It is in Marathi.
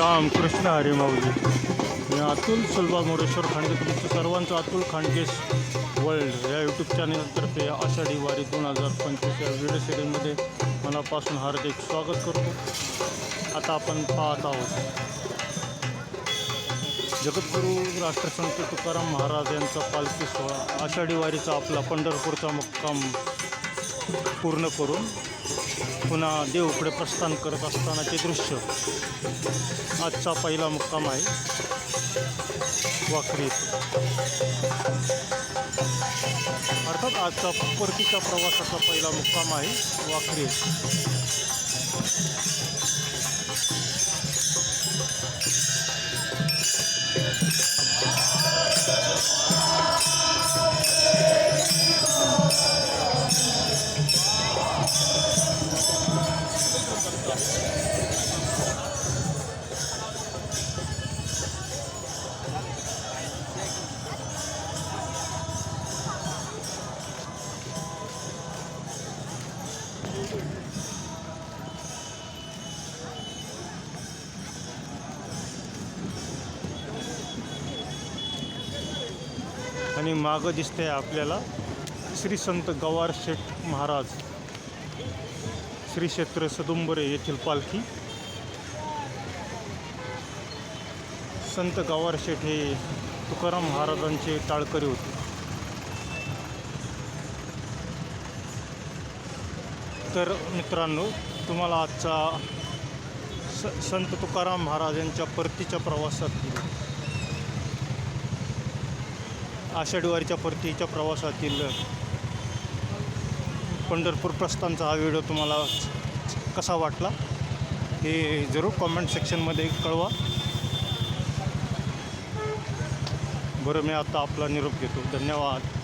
राम कृष्ण हरी माऊली. मी अतुल सुलभा मोरेश्वर खांडगे तुमचं सर्वांचं अतुल खांडगे वर्ल्ड या यूट्यूब चॅनलतर्फे आषाढी वारी दोन हजार पंचवीस या व्हिडिओ सिरीजमध्ये मनापासून हार्दिक स्वागत करतो. आता आपण पाहत आहोत. जगद्गुरू राष्ट्रसंत तुकाराम महाराज यांचा पालखी सोहळा. आषाढी वारीचा आपला पंढरपूरचा मुक्काम पूर्ण करून पुन्हा देवकडे प्रस्थान करत असतानाचे दृश्य. आजचा पहिला मुक्काम आहे. वाखरी अर्थात आजचा परतीच्या प्रवासाचा पहिला मुक्काम आहे वाखरी आणि मागं दिसते आपल्याला श्री संत गवार शेठ महाराज. श्री क्षेत्र सदुंबरे येथील पालखी. संत गवार शेठ हे तुकाराम महाराजांचे टाळकरी होते. तर मित्रांनो तुम्हाला आजचा स संत तुकाराम महाराज यांच्या परतीच्या प्रवासात आषाढीवारीच्या परतीच्या प्रवासातील पंढरपूर प्रस्थानचा हा व्हिडिओ तुम्हाला कसा वाटला हे जरूर कॉमेंट सेक्शनमध्ये कळवा. बरं मी आता आपला निरोप घेतो. धन्यवाद.